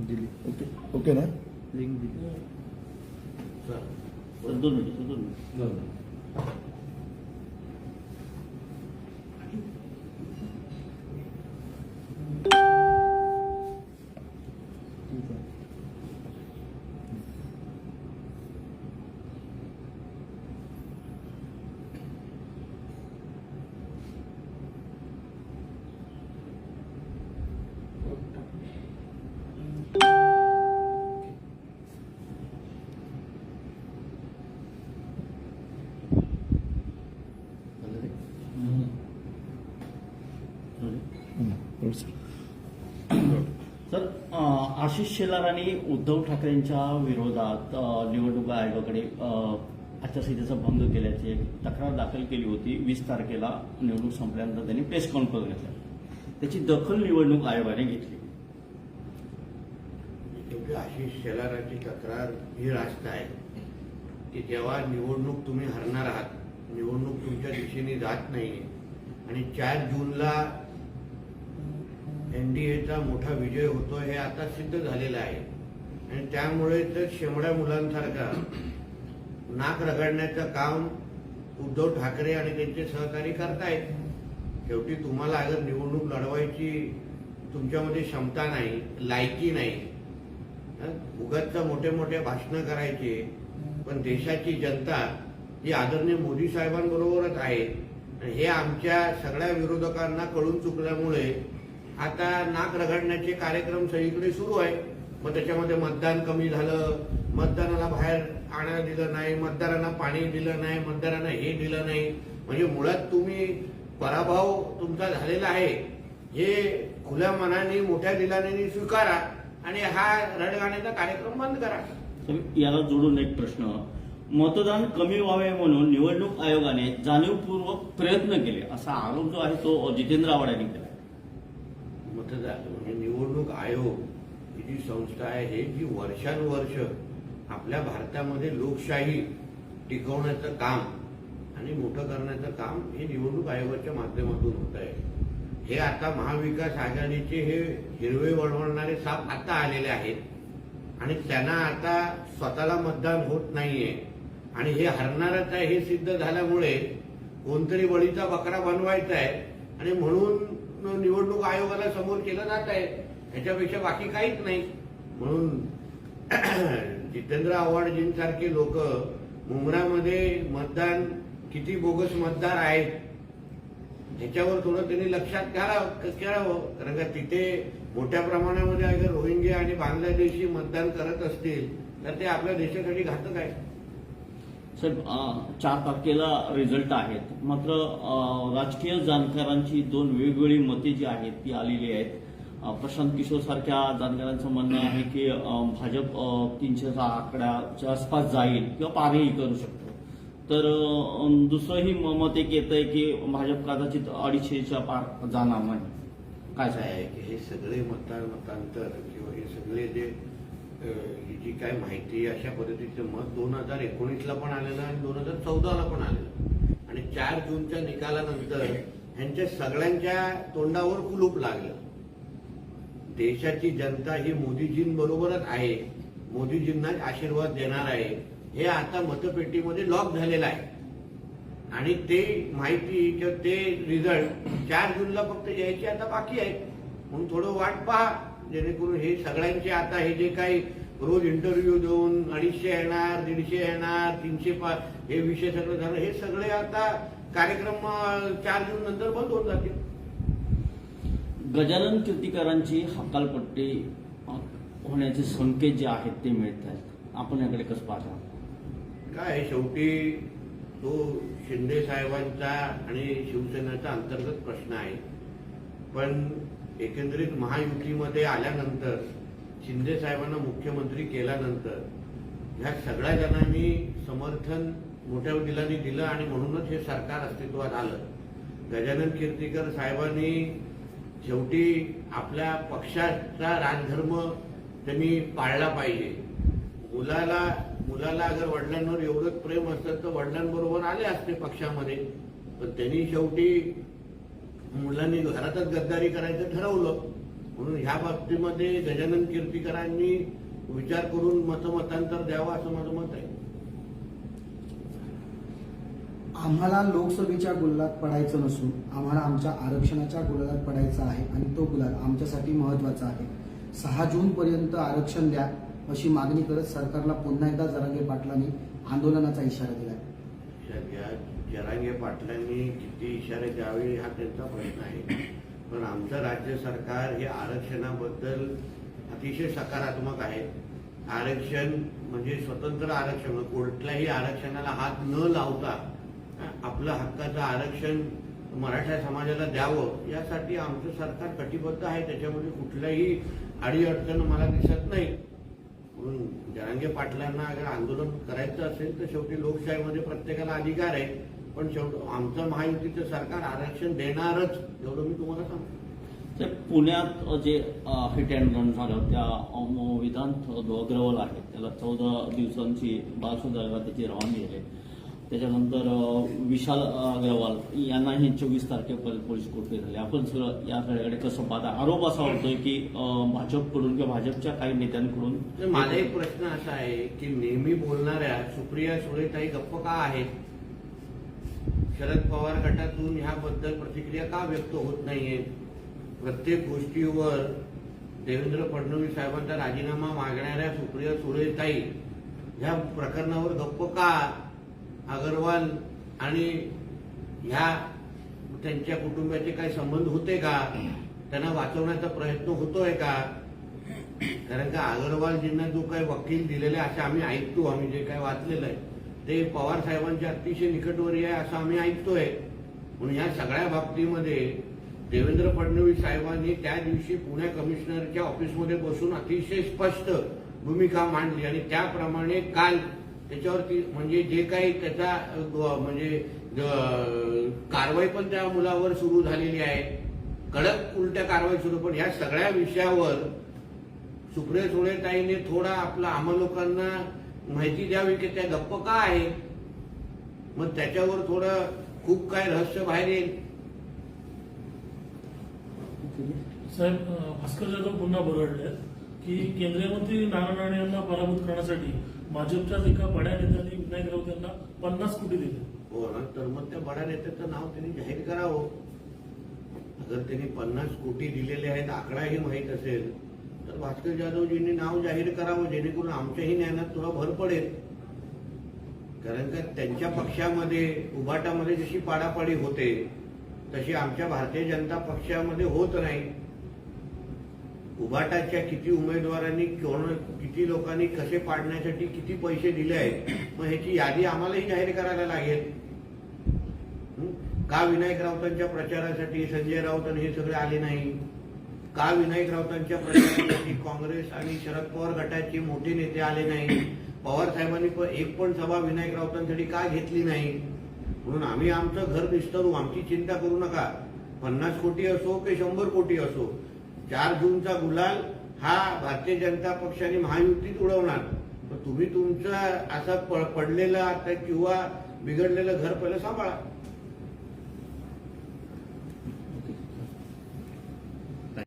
दिली okay okay ना link दिली सर दोन मिनिट दोन मिनिट आशिष शेलार आणि उद्धव ठाकरेंच्या विरोधात निवडणूक आयोगाकडे आचारसंहितेचा भंग केल्याची एक तक्रार दाखल केली होती. वीस तारखेला निवडणूक संपल्यानंतर त्यांनी प्रेस कॉन्फरन्स घेतला. त्याची दखल निवडणूक आयोगाने घेतली. आशिष शेलाराची तक्रार ही रास्त आहे की जेव्हा निवडणूक तुम्ही हरणार आहात निवडणूक तुमच्या दिशेने जात नाही आणि चार जूनला एनडीएचा मोठा विजय होतो हे आता सिद्ध झालेलं आहे. आणि त्यामुळे तर शेमड्या मुलांसारखा नाक रगडण्याचं काम उद्धव ठाकरे आणि त्यांचे सहकारी करतायत. शेवटी तुम्हाला अगर निवडणूक लढवायची तुमच्यामध्ये क्षमता नाही लायकी नाही उगाच मोठे मोठे भाषणं करायचे पण देशाची जनता ही आदरणीय मोदी साहेबांबरोबरच आहे. आणि हे आमच्या सगळ्या विरोधकांना कळून चुकल्यामुळे आता नाक रगडण्याचे कार्यक्रम सगळीकडे सुरू आहे. मग त्याच्यामध्ये मतदान कमी झालं. मतदानाला बाहेर आणायला दिलं नाही मतदारांना पाणी दिलं नाही मतदारांना हे दिलं नाही. म्हणजे मुळात तुम्ही पराभव तुमचा झालेला आहे. हे खुल्या मनाने मोठ्या दिलाने स्वीकारा आणि हा रडगाण्याचा कार्यक्रम बंद करा. याला जोडून एक प्रश्न. मतदान कमी व्हावे म्हणून निवडणूक आयोगाने जाणीवपूर्वक प्रयत्न केले असा आरोप जो आहे तो जितेंद्र आव्हाड यांनी केला मतदार म्हणजे निवडणूक आयोग ही जी संस्था आहे हे जी वर्षानुवर्ष आपल्या भारतामध्ये लोकशाही टिकवण्याचं काम आणि मोठं करण्याचं काम हे निवडणूक आयोगाच्या माध्यमातून होत आहे. हे आता महाविकास आघाडीचे हे हिरवे वळवणारे साप आता आलेले आहेत आणि त्यांना आता स्वतःला मतदान होत नाहीये. आणि हे हरणारच आहे हे सिद्ध झाल्यामुळे कोणतरी बळीचा बकरा बनवायचा आहे आणि म्हणून निवडणूक आयोगाला समोर केलं जात आहे. ह्याच्यापेक्षा बाकी काहीच नाही. म्हणून जितेंद्र आव्हाडजींसारखे लोक मुंबरामध्ये मतदान किती बोगस मतदार आहेत ह्याच्यावर थोडं त्यांनी लक्षात घ्यावं. करावं कारण का तिथे मोठ्या प्रमाणामध्ये अगर रोहिंग्या आणि बांगलादेशी मतदान करत असतील तर ते आपल्या देशासाठी घातक आहे. साहेब चार तारखेला रिझल्ट आहेत. मात्र राजकीय जाणकारांची दोन वेगवेगळी मते जी आहेत ती आलेली आहेत. प्रशांत किशोर सारख्या जाणकारांचं म्हणणं आहे की भाजप तीनशेचा आकड्याच्या आसपास जाईल किंवा पारही करू शकतो. तर दुसरंही म- मत एक येत आहे की भाजप कदाचित अडीचशेच्या पार जाणार नाही. काय आहे की हे सगळे मतदार मतांतर किंवा हे सगळे जे जी काय माहिती अशा पद्धतीचं मत दोन हजार एकोणीसला पण आलेलं आणि दोन हजार चौदाला पण आलेलं आणि चार जूनच्या निकालानंतर ह्यांच्या सगळ्यांच्या तोंडावर कुलूप लागलं. देशाची जनता ही मोदीजींबरोबरच आहे. मोदीजींना आशीर्वाद देणार आहे. हे आता मतपेटीमध्ये लॉक झालेलं आहे. आणि ते माहिती किंवा ते रिझल्ट चार जूनला फक्त यायचे आता बाकी आहेत. म्हणून थोडं वाट पहा जेणेकरून हे सगळ्यांचे आता हे जे काही रोज इंटरव्ह्यू देऊन अडीचशे येणार दीडशे येणार तीनशे पा हे विषय सगळं झालं. हे सगळे आता कार्यक्रम चार जून नंतर बंद होऊन जातील. गजानन कीर्तिकरांची हकालपट्टी होण्याचे संकेत जे आहेत ते मिळत आहेत. आपण याकडे कसं पाहता? काय शेवटी तो शिंदे साहेबांचा आणि शिवसेनेचा अंतर्गत प्रश्न आहे. पण एकंदरीत महायुतीमध्ये आल्यानंतर शिंदे साहेबांना मुख्यमंत्री केल्यानंतर ह्या सगळ्या जणांनी समर्थन मोठ्या दिलाने दिलं आणि म्हणूनच हे सरकार अस्तित्वात आलं. गजानन कीर्तीकर साहेबांनी शेवटी आपल्या पक्षाचा राजधर्म त्यांनी पाळला पाहिजे. मुलाला मुलाला अगर वडिलांवर एवढंच प्रेम असतं तर वडिलांबरोबर आले असते पक्षामध्ये. पण त्यांनी शेवटी मुलांनी घरातच गद्दारी करायचं ठरवलं. म्हणून ह्या बाबतीमध्ये गजानन कीर्तीकरांनी विचार करून मतमतांतर द्यावं असं माझं मत आहे. आम्हाला लोकसभेच्या गुलालात पडायचं नसून आम्हाला आमच्या आरक्षणाच्या गुलालात पडायचं आहे आणि तो गुलाल आमच्यासाठी महत्त्वाचा आहे. सहा जून पर्यंत आरक्षण द्या अशी मागणी करत सरकारला पुन्हा एकदा जरांगे पाटलांनी आंदोलनाचा इशारा दिलाय. या जरांगे पाटलांनी किती इशारे द्यावे हा त्यांचा प्रश्न आहे. पण आमचं राज्य सरकार हे आरक्षणाबद्दल अतिशय सकारात्मक आहे. आरक्षण म्हणजे स्वतंत्र आरक्षण कुठल्याही आरक्षणाला हात न लावता आपलं हक्काचं आरक्षण मराठा समाजाला द्यावं यासाठी आमचं सरकार कटिबद्ध आहे. त्याच्यामध्ये कुठल्याही अडीअडचण मला दिसत नाही. म्हणून जरांगे पाटलांना अगर आंदोलन करायचं असेल तर शेवटी लोकशाहीमध्ये प्रत्येकाला अधिकार आहे. पण शेवटी आमचं महायुतीचं सरकार आरक्षण देणारच एवढं मी तुम्हाला सांगतो. ते पुण्यात जे हिट अँड रन झालं त्या जो अग्रवाल आहे त्याला चौदा दिवसांची बालसुधारला त्याची रवानगी आहे. त्याच्यानंतर विशाल अग्रवाल यांनाही चोवीस तारखेपर्यंत पोलीस कोठडी झाली. आपण सगळं या सगळ्याकडे कसं पाहता? आरोप असा होतोय की भाजपकडून किंवा भाजपच्या काही नेत्यांकडून माझा एक प्रश्न असा आहे की नेहमी बोलणाऱ्या सुप्रिया सुळेताई गप्प का आहेत? शरद पवार गटातून ह्याबद्दल प्रतिक्रिया का व्यक्त होत नाहीये? प्रत्येक गोष्टीवर देवेंद्र फडणवीस साहेबांचा राजीनामा मागणाऱ्या सुप्रिया सुरेताई ह्या प्रकरणावर गप्प का? अगरवाल आणि ह्या त्यांच्या कुटुंबाचे काही संबंध होते का? त्यांना वाचवण्याचा प्रयत्न होतोय का? कारण का अगरवालजींना जो काही वकील दिलेला आहे असं आम्ही ऐकतो आम्ही जे काय वाचलेलं आहे. ते पवार साहेबांच्या अतिशय निकटवर्यी आहे असं आम्ही ऐकतोय. म्हणून या सगळ्या बाबतीमध्ये देवेंद्र फडणवीस साहेबांनी त्या दिवशी पुणे कमिशनरच्या ऑफिसमध्ये बसून अतिशय स्पष्ट भूमिका मांडली आणि त्याप्रमाणे काल त्याच्यावरती म्हणजे जे काही त्याचा म्हणजे कारवाई पण त्या मुलावर सुरू झालेली आहे. कडक उलट्या कारवाई सुरू पण या सगळ्या विषयावर सुप्रिया सुळेताईने थोडा आपला आम्हा लोकांना माहिती द्यावी की त्या गप्प का आहे मग त्याच्यावर थोडं खूप काय रहस्य बाहेर येईल. साहेब भास्कर जाधव पुन्हा बरडले की केंद्रीय मंत्री नारायण राणे यांना पराभूत करण्यासाठी भाजपच्याच एका बड्या नेत्यांनी विनायक राऊत यांना पन्नास कोटी दिले. हो ना तर मग त्या बड्या नेत्याचं नाव त्यांनी जाहीर करावं. अगर त्यांनी पन्नास कोटी दिलेले आहेत आकडाही माहीत असेल तर भास्कर जाधवजींनी नाव जाहीर करावं जेणेकरून आमच्याही ज्ञानात थोडा भर पडेल. कारण का त्यांच्या पक्षामध्ये उभाटामध्ये जशी पाडापाडी होते तशी आमच्या भारतीय जनता पक्षामध्ये होत नाही. उभाटाच्या किती उमेदवारांनी कोण किती लोकांनी कसे पाडण्यासाठी किती पैसे दिले आहेत मग ह्याची यादी आम्हालाही जाहीर करायला लागेल. का विनायक राऊतांच्या प्रचारासाठी संजय राऊत आणि हे सगळे आले नाही? का विनायक राऊतांच्या प्रचारासाठी काँग्रेस आणि शरद पवार गटाचे मोठे नेते आले नाही पवार साहेबांनी पण एक पण सभा विनायक राऊतांसाठी का घेतली नाही? म्हणून आम्ही आमचं घर निस्तरू आमची चिंता करू नका. पन्नास कोटी असो की शंभर कोटी असो चार जूनचा गुलाल हा भारतीय जनता पक्षाने महायुतीत उडवणार. तुम्ही तुमचं असं पडलेला पडलेलं किंवा बिघडलेलं घर पहिलं सांभाळा.